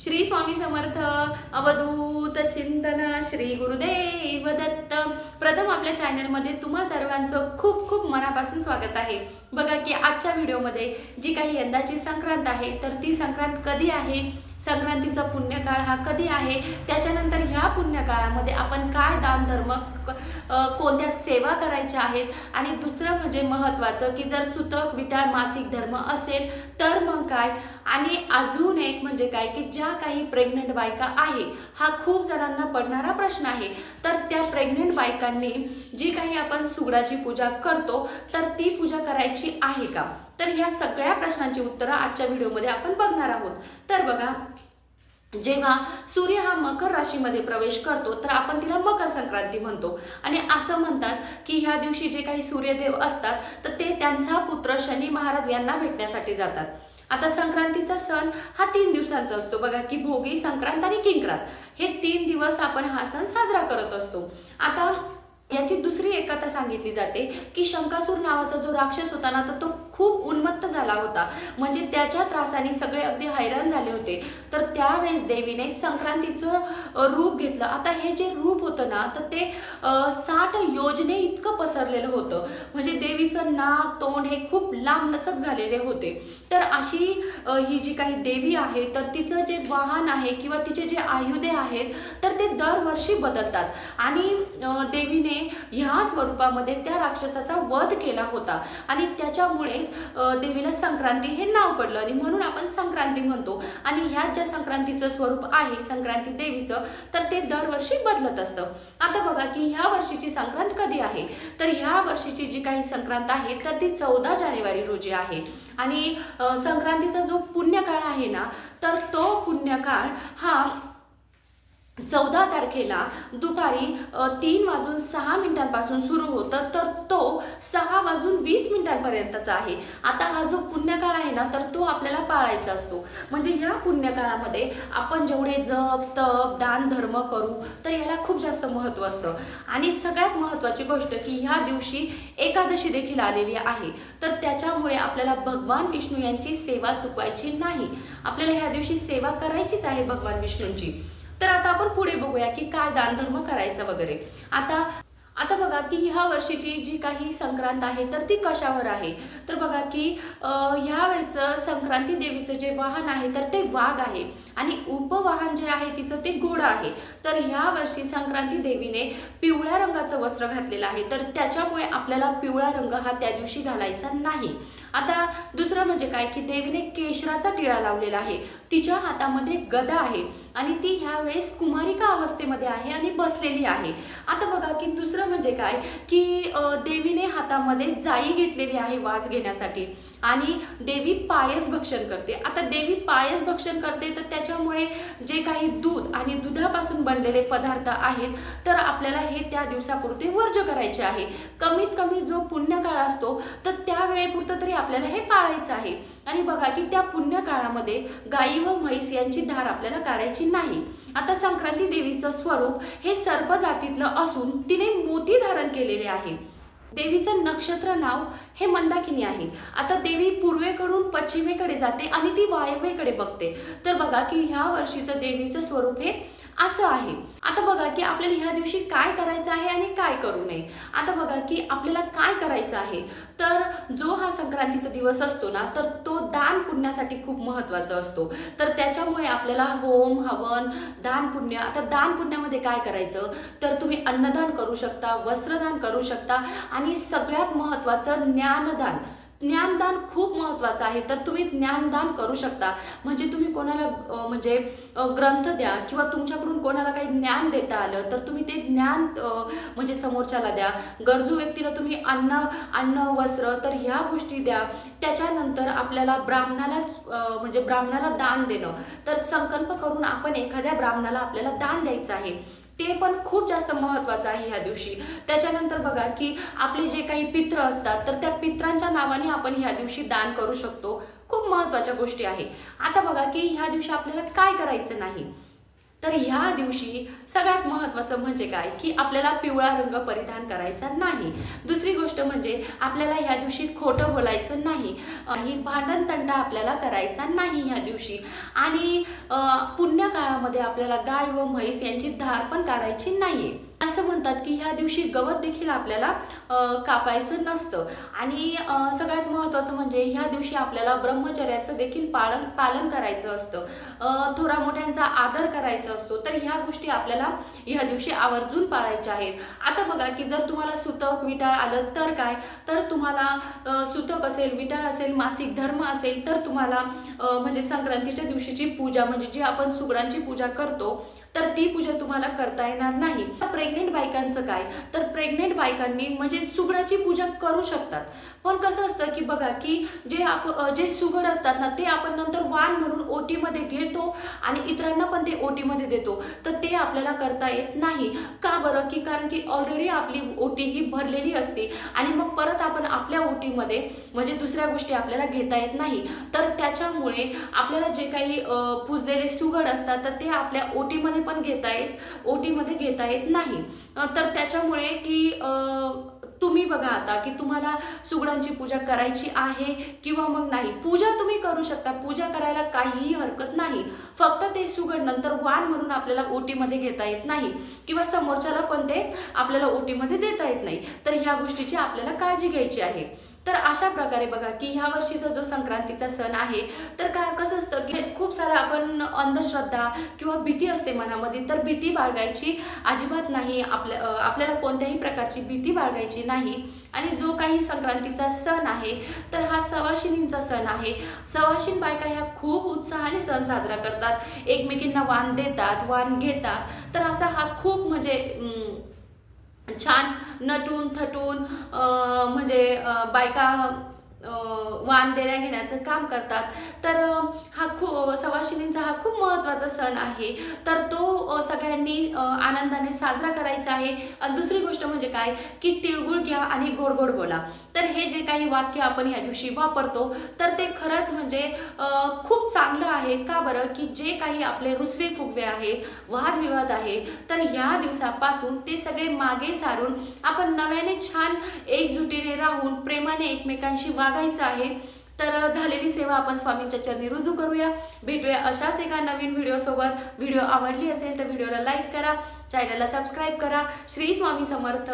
श्री स्वामी समर्थ अवधूत चिंतन श्री गुरुदेव दत्त. प्रथम आपल्या चॅनलमध्ये तुम्हा सर्वांचं खूप खूप मनापासून स्वागत आहे. बघा की आजच्या व्हिडिओमध्ये जी काही यंदाची संक्रांत आहे तर ती संक्रांत कधी आहे? संक्रांतीचा पुण्यकाळ हा कधी आहे? त्याच्यानंतर ह्या पुण्यकाळामध्ये आपण काय दान धर्म कोणत्या सेवा करायच्या आहेत? आणि दुसरं म्हणजे महत्त्वाचं की जर सुतक विटाळ मासिक धर्म असेल तर मग काय? आणि अजून एक म्हणजे काय की ज्या काही प्रेग्नेंट बायका आहे हा खूप जणांना पडणारा प्रश्न आहे. तर त्या प्रेग्नेंट बायकांनी जी काही आपण सुगडाची पूजा करतो तर ती पूजा करायची आहे का? तर या सगळ्या प्रश्नांची उत्तरं आजच्या व्हिडिओमध्ये आपण बघणार आहोत. तर बघा जेव्हा सूर्य हा मकर राशीमध्ये प्रवेश करतो तर आपण तिला मकर संक्रांती म्हणतो. आणि असं म्हणतात की ह्या दिवशी जे काही सूर्यदेव असतात तर ते त्यांचा पुत्र शनी महाराज यांना भेटण्यासाठी जातात. आता संक्रांतीचा सण हा तीन दिवसांचा असतो. बघा की भोगी संक्रांत आणि किंक्रांत. हे तीन दिवस आपण हा सण साजरा करत असतो. आता याची दुसरी एक कथा सांगितली जाते की शंकासूर नावाचा जो राक्षस होता ना तर तो खूप उन्मत्त झाला होता. म्हणजे त्याच्या त्रासाने सगळे अगदी हैराण झाले होते. तर त्यावेळेस देवीने संक्रांतीचं रूप घेतलं. आता हे जे रूप होतं ना तर ते साठ योजने इतकं पसरलेलं होतं. म्हणजे देवीचं नाक तोंड हे खूप लांबलचक झालेले होते. तर अशी ही जी काही देवी आहे तर तिचं जे वाहन आहे किंवा तिचे जे आयुधे आहेत तर ते दरवर्षी बदलतात. आणि देवीने ह्या स्वरूपामध्ये त्या राक्षसाचा वध केला होता. आणि त्याच्यामुळेच देवीला संक्रांती हे नाव पडलं. आणि म्हणून आपण संक्रांती म्हणतो. आणि ह्या ज्या संक्रांतीचं स्वरूप आहे संक्रांती देवीचं तर ते दरवर्षी बदलत असतं. आता बघा की ह्या वर्षीची संक्रांत कधी आहे? तर ह्या वर्षीची जी काही संक्रांत आहे तर ती चौदा जानेवारी रोजी आहे. आणि संक्रांतीचा जो पुण्यकाळ आहे ना तर तो पुण्यकाळ हा चौदा तारखेला दुपारी तीन वाजून सहा मिनिटांपासून सुरू होतं तर तो सहा वाजून वीस मिनिटांपर्यंतचा आहे. आता हा जो पुण्यकाळ आहे ना तर तो आपल्याला पाळायचा असतो. म्हणजे या पुण्यकाळामध्ये आपण जेवढे जप तप दान धर्म करू तर याला खूप जास्त महत्त्व असतं. आणि सगळ्यात महत्त्वाची गोष्ट की ह्या दिवशी एकादशी देखील आलेली आहे. तर त्याच्यामुळे आपल्याला भगवान विष्णू यांची सेवा चुकवायची नाही. आपल्याला ह्या दिवशी सेवा करायचीच आहे भगवान विष्णूंची. तर आता आपण पुढे बघूया की काय दानधर्म करायचं वगैरे. आता आता बघा की ह्या वर्षीची जी काही संक्रांत आहे तर ती कशावर आहे? तर बघा की ह्या वेळचं संक्रांती देवीचं जे वाहन आहे तर ते वाघ आहे. आणि उपवाहन जे आहे तिचं ते घोडं आहे. तर ह्या वर्षी संक्रांती देवीने पिवळ्या रंगाचं वस्त्र घातलेलं आहे. तर त्याच्यामुळे आपल्याला पिवळा रंग हा त्या दिवशी घालायचा नाही. आता दुसरं म्हणजे काय? की देवीने केशराचा टिळा लावलेला आहे. तिच्या हातामध्ये गदा आहे आणि ती ह्या वेळेस कुमारिका अवस्थेमध्ये आहे आणि बसलेली आहे. आता बघा की दुसरं म्हणजे काय? की देवीने हातामध्ये जाई घेतलेली आहे वास घेण्यासाठी. आणि देवी पायस भक्षण करते. आता देवी पायस भक्षण करते तर त्याच्यामुळे जे काही दूध आणि दुधापासून बनलेले पदार्थ आहेत तर आपल्याला हे त्या दिवसापुरते वर्ज करायचे आहे. कमीत कमी जो पुण्यकाळ असतो तर त्यावेळेपुरतं तरी आपल्याला हे पाळायचं आहे. आणि बघा की त्या पुण्यकाळामध्ये गाई व म्हैस यांची धार आपल्याला काढायची नाही. आता संक्रांती देवीचं स्वरूप हे सर्प जातीतलं असून तिने मोती धारण केलेले आहे. देवीचं नक्षत्र नाव हे मंदाकिनी आहे. आता देवी पूर्वेकडून पश्चिमेकडे जाते आणि ती वायव्येकडे बघते. तर बघा की ह्या वर्षीचं देवीचं स्वरूप हे असं आहे. आता बघा की आपल्याला ह्या दिवशी काय करायचं आहे आणि काय करू नये. आता बघा की आपल्याला काय करायचं आहे? तर जो हा संक्रांतीचा दिवस असतो ना तर तो दान पुण्यासाठी खूप महत्त्वाचा असतो. तर त्याच्यामुळे आपल्याला होम हवन दान पुण्य आता दान पुण्यामध्ये काय करायचं? तर तुम्ही अन्नदान करू शकता वस्त्रदान करू शकता आणि सगळ्यात महत्त्वाचं ज्ञानदान. ज्ञानदान खूप महत्त्वाचं आहे. तर तुम्ही ज्ञानदान करू शकता. म्हणजे तुम्ही कोणाला म्हणजे ग्रंथ द्या किंवा तुमच्याकडून कोणाला काही ज्ञान देता आलं तर तुम्ही ते ज्ञान म्हणजे समोरच्याला द्या. गरजू व्यक्तीला तुम्ही अन्न अन्न वस्त्र तर ह्या गोष्टी द्या. त्याच्यानंतर आपल्याला ब्राह्मणालाच म्हणजे ब्राह्मणाला दान देणं. तर संकल्प करून आपण एखाद्या ब्राह्मणाला आपल्याला दान द्यायचं आहे. ते पण खूप जास्त महत्त्वाचं आहे ह्या दिवशी. त्याच्यानंतर बघा की आपले जे काही पित्र असतात तर त्या पित्रांच्या नावाने आपण ह्या दिवशी दान करू शकतो. खूप महत्त्वाच्या गोष्टी आहे. आता बघा की ह्या दिवशी आपल्याला काय करायचं नाही? तर ह्या दिवशी सगळ्यात महत्त्वाचं म्हणजे काय? की आपल्याला पिवळा रंग परिधान करायचा नाही. दुसरी गोष्ट म्हणजे आपल्याला ह्या दिवशी खोटं बोलायचं नाही. ही भांडण तंटा आपल्याला करायचा नाही ह्या दिवशी. आणि पुण्यकाळामध्ये पुण्य काळामध्ये आपल्याला गाय व म्हैस यांची धार पण काढायची नाहीये. असं म्हणतात की ह्या दिवशी गवत देखील आपल्याला कापायचं नसतं. आणि सगळ्यात महत्त्वाचं म्हणजे ह्या दिवशी आपल्याला ब्रह्मचर्याचं देखील पालन पालन करायचं असतं. थोरा मोठ्यांचा आदर करायचा असतो. तर ह्या गोष्टी आपल्याला ह्या दिवशी आवर्जून पाळायच्या आहेत. आता बघा की जर तुम्हाला सुतक विटाळ आलं तर काय? तर तुम्हाला सुतक असेल विटाळ असेल मासिक धर्म असेल तर तुम्हाला म्हणजे संक्रांतीच्या दिवशीची पूजा म्हणजे जी आपण सुगडांची पूजा करतो तर ती पूजा तुम्हाला करता येणार नाही. प्रेग्नेंट बायकांचं काय? तर प्रेग्नेंट बायकांनी म्हणजे सुगडाची पूजा करू शकतात. पण कसं असतं की बघा की जे आप जे सुगड असतात ना ते आपण नंतर वाण म्हणून ओटीमध्ये घेतो आणि इतरांना पण ते ओटीमध्ये देतो. तर ते आपल्याला करता येत नाही. का बरं? की कारण की ऑलरेडी आपली ओटी ही भरलेली असते आणि मग परत आपण आपल्या ओटीमध्ये म्हणजे दुसऱ्या गोष्टी आपल्याला घेता येत नाही. तर त्याच्यामुळे आपल्याला जे काही पुजलेले सुगड असतात तर ते आपल्या ओटीमध्ये पण घेता येत ओटीमध्ये घेता येत नाही. नाही तर त्याच्यामुळे की तुम्ही बघा आता की तुम्हाला सुगडांची पूजा करायची आहे किंवा मग नाही. पूजा तुम्ही करू शकता. पूजा करायला काहीही हरकत नाही. फक्त ते सुगड नंतर वाण म्हणून आपल्याला ओटीमध्ये घेता येत नाही. किंवा समोरच्याला पण ते आपल्याला ओटीमध्ये देता येत नाही. तर ह्या गोष्टीची आपल्याला काळजी घ्यायची आहे. तर अशा प्रकारे बघा की ह्या वर्षीचा जो संक्रांतीचा सण आहे तर काय कसं असतं की खूप सारा आपण अंधश्रद्धा किंवा भीती असते मनामध्ये तर भीती बाळगायची अजिबात नाही. आपल्या आपल्याला कोणत्याही प्रकारची भीती बाळगायची नाही. आणि जो काही संक्रांतीचा सण आहे तर हा सवाशिनींचा सण आहे. सवाशिन बायका ह्या खूप उत्साहाने सण साजरा करतात. एकमेकींना वाण देतात वाण घेतात. तर असा हा खूप म्हणजे छान नटून थटून म्हणजे बायका वाण देण्या घेण्याचं काम करतात. तर हा खूप सवाशिनींचा हा खूप महत्त्वाचा सण आहे. तर तो सगळ्यांनी आनंदाने साजरा करायचा आहे. आणि दुसरी गोष्ट म्हणजे काय? की तिळगुळ घ्या आणि गोड गोड बोला. हे जे काही वाक्य आपण या दिवशी वापरतो तर ते खरंच म्हणजे खूप चांगलं आहे. का बरं? की जे काही आपले रुसवे फुगवे आहेत वादविवाद आहे तर ह्या दिवसापासून ते सगळे मागे सारून आपण नव्याने छान एकजुटीने राहून प्रेमाने एकमेकांशी वागायचं आहे. तर झालेली सेवा आपण स्वामींच्या चरणी रुजू करूया. भेटूया अशाच एका नवीन व्हिडिओसोबत. व्हिडिओ आवडली असेल तर व्हिडिओला लाईक करा चॅनलला सबस्क्राईब करा. श्री स्वामी समर्थ.